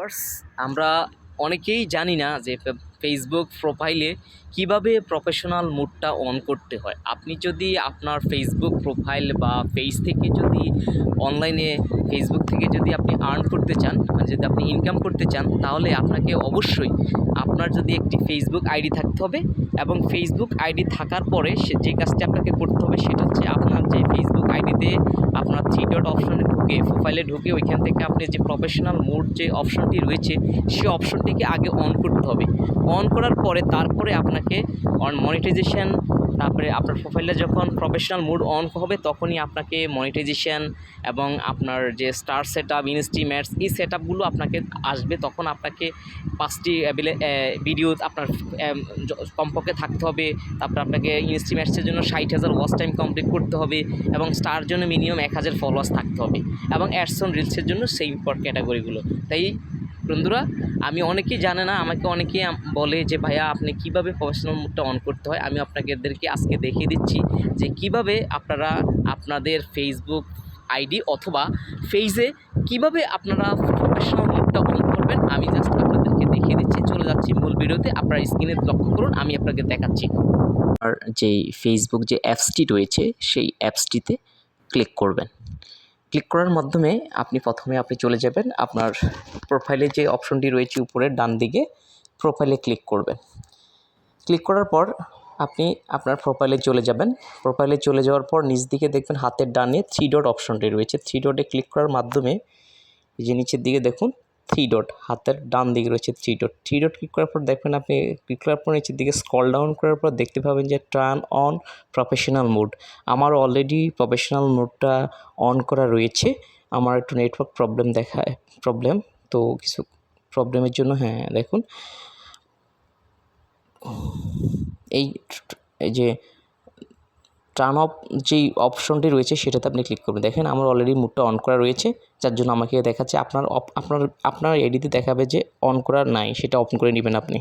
Viewers আমরা অনেকেই জানি না যে ফেসবুক প্রোফাইলে কীভাবে প্রফেশনাল মুডটা অন করতে হয়। আপনি যদি আপনার ফেসবুক প্রোফাইল বা পেজ থেকে যদি অনলাইনে ফেসবুক থেকে যদি আপনি আর্ন করতে চান মানে যদি আপনি ইনকাম করতে চান, তাহলে আপনাকে অবশ্যই আপনার যদি একটি ফেসবুক আইডি থাকতে হবে এবং ফেসবুক আইডি থাকার পরে যে কাজটি আপনাকে করতে হবে সেটা হচ্ছে আপনার যে ফেসবুক আইডিতে আপনার থ্রি ডট অপশনে ঢুকে প্রোফাইলে ঢুকে ওইখান থেকে আপনি যে প্রফেশনাল মোড যে অপশনটি রয়েছে সেই অপশনটিকে আগে অন করতে হবে। অন করার পরে তারপরে আপনাকে অন মনিটাইজেশন তারপরে আপনার প্রোফাইলে যখন প্রফেশনাল মুড অন হবে, তখনই আপনাকে মনিটাইজেশন এবং আপনার যে স্টার সেট আপ ইনস্টি ম্যাটস এই সেট আপগুলো আপনাকে আসবে। তখন আপনাকে পাঁচটি ভিডিও আপনার কমপক্ষে থাকতে হবে। তারপর আপনাকে ইনস্টি ম্যাটসের জন্য ষাট হাজার ওয়াচ টাইম কমপ্লিট করতে হবে এবং স্টার জন্য মিনিমাম এক হাজার ফলোয়ার্স থাকতে হবে এবং অ্যাডসন রিলসের জন্য সেই ক্যাটাগরিগুলো তাই বন্ধুরা আমি অনেকেই জানে না আমাকে অনেকেই বলে যে ভাইয়া আপনি কীভাবে প্রফেশনাল মুডটা অন করতে হয়? আমি আপনাদেরকে আজকে দেখিয়ে দিচ্ছি যে কীভাবে আপনারা আপনাদের ফেসবুক আইডি অথবা ফেজে কীভাবে আপনারা প্রফেশনাল মুডটা অন করবেন আমি জাস্ট আপনাদেরকে দেখিয়ে দিচ্ছি। চলে যাচ্ছি মূল ভিডিওতে আপনারা স্ক্রিনে লক্ষ্য করুন আমি আপনাকে দেখাচ্ছি। আর যেই ফেসবুক যে অ্যাপসটি রয়েছে সেই অ্যাপসটিতে ক্লিক করবেন। ক্লিক করার মাধ্যমে আপনি প্রথমে আপনি চলে যাবেন আপনার প্রোফাইলে যে অপশনটি রয়েছে উপরের ডান দিকে প্রোফাইলে ক্লিক করবেন। ক্লিক করার পর আপনি আপনার প্রোফাইলে চলে যাবেন। প্রোফাইলে চলে যাওয়ার পর নিচ দিকে দেখবেন হাতের ডানে থ্রি ডট অপশনটি রয়েছে। থ্রি ডটে ক্লিক করার মাধ্যমে এই যে নিচের দিকে দেখুন থ্রি ডট হাতের ডান দিকে রয়েছে three dot three dot click করার পর দেখবেন আপনি ক্লিক করার পর নিচের দিকে স্কল ডাউন করার পর দেখতে পাবেন যে টার্ন অন প্রফেশনাল মোড আমার অলরেডি প্রফেশনাল মোডটা অন করা রয়েছে। আমার একটু নেটওয়ার্ক প্রবলেম দেখায় প্রবলেম তো কিছু প্রবলেমের জন্য হ্যাঁ দেখুন। এই এই যে টার্ন অফ যেই অপশনটি রয়েছে সেটাতে আপনি ক্লিক করবেন। দেখেন আমার অলরেডি মুডটা অন করা রয়েছে, যার জন্য আমাকে দেখাচ্ছে আপনার আপনার আপনার এডিতে দেখাবে যে অন করা নাই, সেটা অন করে নেবেন আপনি।